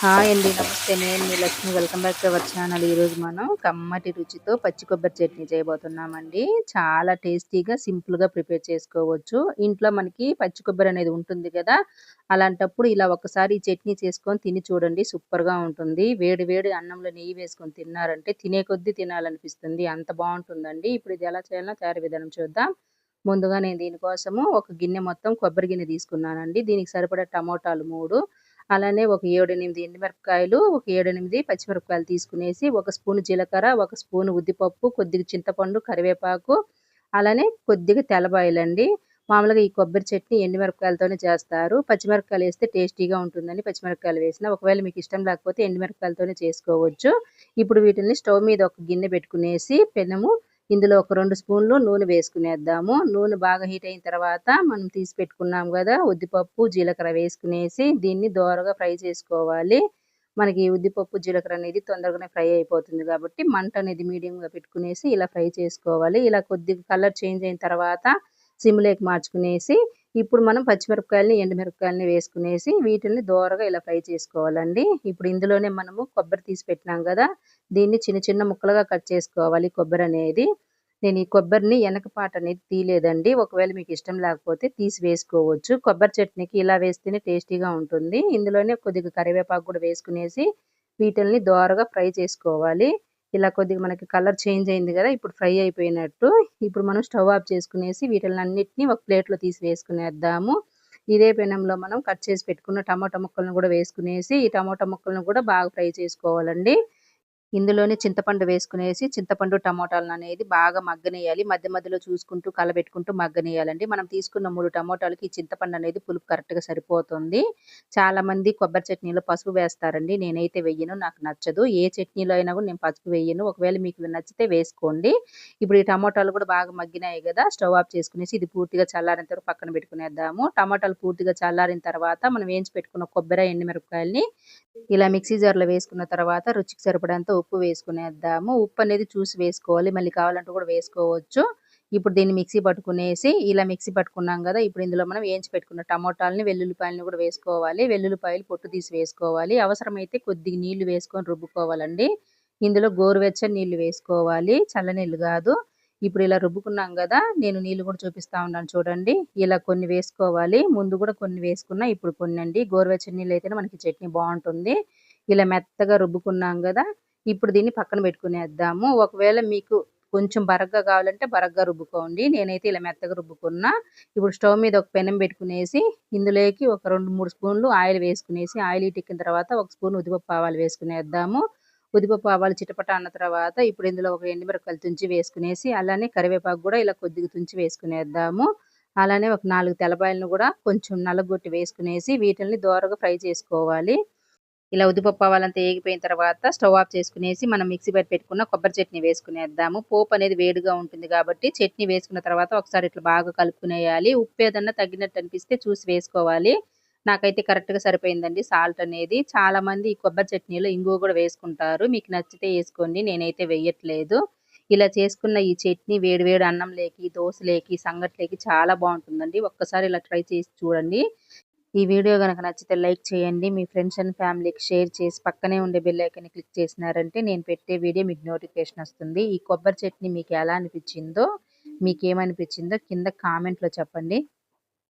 Hi అండి నమస్తే. నేను మీ Lakshmi. Welcome back to our channel. ఈరోజు మనం కమ్మటి రుచితో పచ్చి కొబ్బరి చట్నీ చేయబోతున్నామండి. చాలా టేస్టీగా సింపుల్గా ప్రిపేర్ చేసుకోవచ్చు. ఇంట్లో మనకి పచ్చి కొబ్బరి అనేది ఉంటుంది కదా అలాంటప్పుడు ఇలా ఒకసారి ఈ చట్నీ చేసుకొని తిని చూడండి. సూపర్గా ఉంటుంది. వేడి వేడి అన్నంలో నెయ్యి వేసుకొని తిన్నారంటే తినే కొద్దీ తినాలనిపిస్తుంది. అంత బాగుంటుందండి. ఇప్పుడు ఇది ఎలా చేయాలో తయారు విధానం చూద్దాం. ముందుగా నేను దీనికోసము ఒక గిన్నె మొత్తం కొబ్బరి గిన్నె తీసుకున్నానండి. దీనికి సరిపడా టమోటాలు మూడు అలానే ఒక ఏడు ఎనిమిది ఎండుమిరపకాయలు ఒక ఏడు ఎనిమిది పచ్చిమిరపకాయలు తీసుకునేసి ఒక స్పూన్ జీలకర్ర ఒక స్పూన్ ఉద్దిపప్పు కొద్దిగా చింతపండు కరివేపాకు అలానే కొద్దిగా తెల్లబాయలండి. మామూలుగా ఈ కొబ్బరి చట్నీ ఎండుమిరపకాయలతోనే చేస్తారు. పచ్చిమిరపకాయలు వేస్తే టేస్టీగా ఉంటుందని పచ్చిమిరపకాయలు వేసిన ఒకవేళ మీకు ఇష్టం లేకపోతే ఎండుమిరపకాయలతోనే చేసుకోవచ్చు. ఇప్పుడు వీటిని స్టవ్ మీద ఒక గిన్నె పెట్టుకునేసి పెనము ఇందులో ఒక రెండు స్పూన్లు నూనె వేసుకునేద్దాము. నూనె బాగా హీట్ అయిన తర్వాత మనం తీసి పెట్టుకున్నాం కదా ఉద్దిపప్పు జీలకర్ర వేసుకునేసి దీన్ని దోరగా ఫ్రై చేసుకోవాలి. మనకి ఉద్దిపప్పు జీలకర్ర అనేది తొందరగానే ఫ్రై అయిపోతుంది కాబట్టి మంట అనేది మీడియంగా పెట్టుకునేసి ఇలా ఫ్రై చేసుకోవాలి. ఇలా కొద్దిగా కలర్ చేంజ్ అయిన తర్వాత సిమ్లోకి మార్చుకునేసి ఇప్పుడు మనం పచ్చిమిరపకాయలని ఎండుమిరపకాయలని వేసుకునేసి వీటిని దోరగా ఇలా ఫ్రై చేసుకోవాలండి. ఇప్పుడు ఇందులోనే మనము కొబ్బరి తీసి పెట్టినాం కదా దీన్ని చిన్న చిన్న ముక్కలుగా కట్ చేసుకోవాలి కొబ్బరి అనేది. నేను ఈ కొబ్బరిని వెనకపాట అనేది తీయలేదండి. ఒకవేళ మీకు ఇష్టం లేకపోతే తీసి వేసుకోవచ్చు. కొబ్బరి చట్నీకి ఇలా వేస్తేనే టేస్టీగా ఉంటుంది. ఇందులోనే కొద్దిగా కరివేపాకు కూడా వేసుకునేసి వీటిల్ని దోరగా ఫ్రై చేసుకోవాలి. ఇలా కొద్దిగా మనకి కలర్ చేంజ్ అయింది కదా ఇప్పుడు ఫ్రై అయిపోయినట్టు. ఇప్పుడు మనం స్టవ్ ఆఫ్ చేసుకునేసి వీటిని అన్నిటిని ఒక ప్లేట్లో తీసి వేసుకునేద్దాము. ఇదే పెనంలో మనం కట్ చేసి పెట్టుకున్న టమాటా ముక్కలను కూడా వేసుకునేసి ఈ టమాటా ముక్కలను కూడా బాగా ఫ్రై చేసుకోవాలండి. ఇందులోనే చింతపండు వేసుకునేసి చింతపండు టమోటాలను అనేది బాగా మగ్గనేయాలి. మధ్య మధ్యలో చూసుకుంటూ కలబెట్టుకుంటూ మగ్గనేయాలండి. మనం తీసుకున్న మూడు టమోటాలకి ఈ చింతపండు అనేది పులుపు కరెక్ట్గా సరిపోతుంది. చాలా మంది కొబ్బరి చట్నీలో పసుపు వేస్తారండి. నేనైతే వెయ్యను నాకు నచ్చదు. ఏ చట్నీలో అయినా కూడా నేను పసుపు వేయను. ఒకవేళ మీకు నచ్చితే వేసుకోండి. ఇప్పుడు ఈ టమోటాలు కూడా బాగా మగ్గినాయి కదా స్టవ్ ఆఫ్ చేసుకునేసి ఇది పూర్తిగా చల్లారిన తర్వాత పక్కన పెట్టుకునేద్దాము. టమాటాలు పూర్తిగా చల్లారిన తర్వాత మనం వేయించి పెట్టుకున్న కొబ్బరి ఎండుమిరపకాయలని ఇలా మిక్సీ జార్లో వేసుకున్న తర్వాత రుచికి సరిపడంత ఉప్పు వేసుకునేద్దాము. ఉప్పు అనేది చూసి వేసుకోవాలి. మళ్ళీ కావాలంటే కూడా వేసుకోవచ్చు. ఇప్పుడు దీన్ని మిక్సీ పట్టుకునేసి ఇలా మిక్సీ పట్టుకున్నాం కదా ఇప్పుడు ఇందులో మనం వేయించి పెట్టుకున్న టమోటాలని వెల్లుల్లిపాయలని కూడా వేసుకోవాలి. వెల్లుల్లిపాయలు పొట్టు తీసి వేసుకోవాలి. అవసరమైతే కొద్దిగా నీళ్ళు వేసుకొని రుబ్బుకోవాలండి. ఇందులో గోరువెచ్చని నీళ్ళు వేసుకోవాలి. చల్లనీళ్ళు కాదు. ఇప్పుడు ఇలా రుబ్బుకున్నాం కదా నేను నీళ్ళు కూడా చూపిస్తా ఉన్నాను చూడండి. ఇలా కొన్ని వేసుకోవాలి. ముందు కూడా కొన్ని వేసుకున్నా ఇప్పుడు కొన్ని అండి. గోరువెచ్చని నీళ్ళు అయితేనే మనకి చట్నీ బాగుంటుంది. ఇలా మెత్తగా రుబ్బుకున్నాం కదా ఇప్పుడు దీన్ని పక్కన పెట్టుకునేద్దాము. ఒకవేళ మీకు కొంచెం బరగ్గా కావాలంటే బరగ్గా రుబ్బుకోండి. నేనైతే ఇలా మెత్తగా రుబ్బుకున్నా. ఇప్పుడు స్టవ్ మీద ఒక పెనం పెట్టుకునేసి ఇందులోకి ఒక రెండు మూడు స్పూన్లు ఆయిల్ వేసుకునేసి ఆయిల్ ఇటెక్కిన తర్వాత ఒక స్పూన్ ఉదిపప్పు ఆవాలు వేసుకునేద్దాము. ఉదిపప్పు ఆవాలు చిటపట అన్న తర్వాత ఇప్పుడు ఇందులో ఒక ఎండుమిరపకాయలు తుంచి వేసుకునేసి అలానే కరివేపాకు కూడా ఇలా కొద్దిగా తుంచి వేసుకునేద్దాము. అలానే ఒక నాలుగు తెల్లబాయలను కూడా కొంచెం నల్లగొట్టి వేసుకునేసి వీటిని దోరగా ఫ్రై చేసుకోవాలి. ఇలా ఉద్దిపప్పు అవ్వాలంతా ఏగిపోయిన తర్వాత స్టవ్ ఆఫ్ చేసుకునేసి మనం మిక్సీ పెట్టి పెట్టుకున్న కొబ్బరి చట్నీ వేసుకునేద్దాము. పోపు అనేది వేడిగా ఉంటుంది కాబట్టి చట్నీ వేసుకున్న తర్వాత ఒకసారి ఇట్లా బాగా కలుపుకునేయాలి. ఉప్పు ఏదన్నా తగ్గినట్టు అనిపిస్తే చూసి వేసుకోవాలి. నాకైతే కరెక్ట్గా సరిపోయిందండి సాల్ట్ అనేది. చాలా మంది ఈ కొబ్బరి చట్నీలో ఇంగువ కూడా వేసుకుంటారు. మీకు నచ్చితే వేసుకోండి నేనైతే వేయట్లేదు. ఇలా చేసుకున్న ఈ చట్నీ వేడి వేడి దోశ లేకి సంగట్లేకి చాలా బాగుంటుందండి. ఒక్కసారి ఇలా ట్రై చేసి చూడండి. ఈ వీడియో కనుక నచ్చితే లైక్ చేయండి. మీ ఫ్రెండ్స్ అండ్ ఫ్యామిలీకి షేర్ చేసి పక్కనే ఉండే బెల్ ఐకన్ క్లిక్ చేసినారంటే నేను పెట్టే వీడియో మీకు నోటిఫికేషన్ వస్తుంది. ఈ కొబ్బరి చట్నీ మీకు ఎలా అనిపించిందో మీకు ఏమనిపించిందో కింద కామెంట్లో చెప్పండి.